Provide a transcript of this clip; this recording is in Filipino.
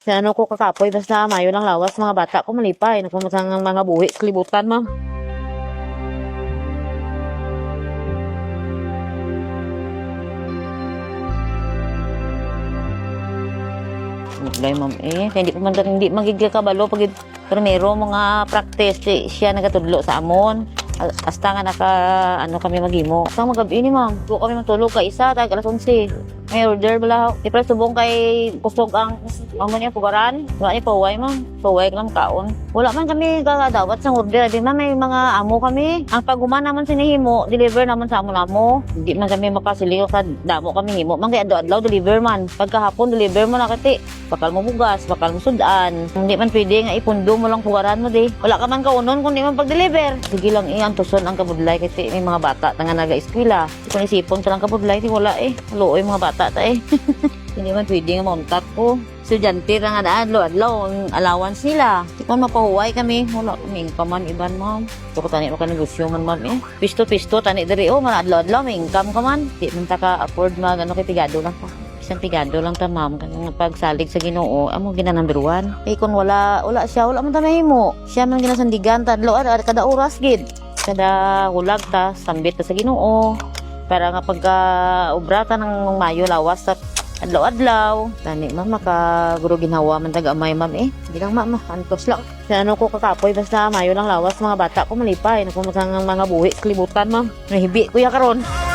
Sa ano ko kakapoy, basta mayo lang lawas, mga bata ko malipay. Nagpumasang ang mga buhi, sa kalibutan, ma'am. Mulay, ma'am, eh. Kaya hindi pa man hindi magigil kabalo pag primero mga practice si- siya nagatudlo sa amon. Hasta nga naka, ano kami magimo. Sa magabi ni ma'am, Tuwa kami magtulog ka isa, tag alas 11. May order bala. Pa subong kay kusog ang amo niya pugaran. Wala ni paway ma'am. Paway lang kaon. Wala man kami kakadawat sa order. Di man may mga amo kami. Ang paguman naman sinihimo, deliver naman sa amo namo. Di man kami makasiliyo sa damo kami himo. Man kay adlaw deliver man. Pagkahapon deliver mo na kati. Bakal mo bugas, bakal mo sudan. Hindi man pwede nga ipundo mo lang pugaran mo di. Wala ka man kaunon kung di man pag-deliver. Sige lang iyan tuson ang kabudlay kasi may mga bata nga naga-eskwela. Kung isipon ka lang kabudlay, di wala eh. Luoy mga bata ta eh. Hindi man pwede nga mauntat ko. Estudyante ra nga daan, adlaw ang allowance nila. Di pa mapahuway kami. Wala kami income man iban ma'am. Ko tani ka negosyo man ma'am eh. Pisto-pisto tani diri oh, mga adlaw-adlaw may income ka man. Di man ta ka afford mag ano kay pigado lang pa. Isang pigado lang ta ma'am. Kanang pagsalig sa Ginoo, amo gina number one. Eh kung wala, wala siya, wala man ta mahimo. Siya man ginasandigan ta adlaw ad kada oras gid. Kada hulag ta, sambit ta sa Ginoo. Para nga pagka ubrata ng mayo lawas sa adlaw-adlaw. Tani ma'am, makaguro ginhawa man taga amay ma'am eh. Hindi lang ma'am, antos lang. Sa ano ko kakapoy, basta mayo lang lawas mga bata ko malipay. Nakumasang ang mga buhi, kalibutan ma'am. Nahibi kuya karon.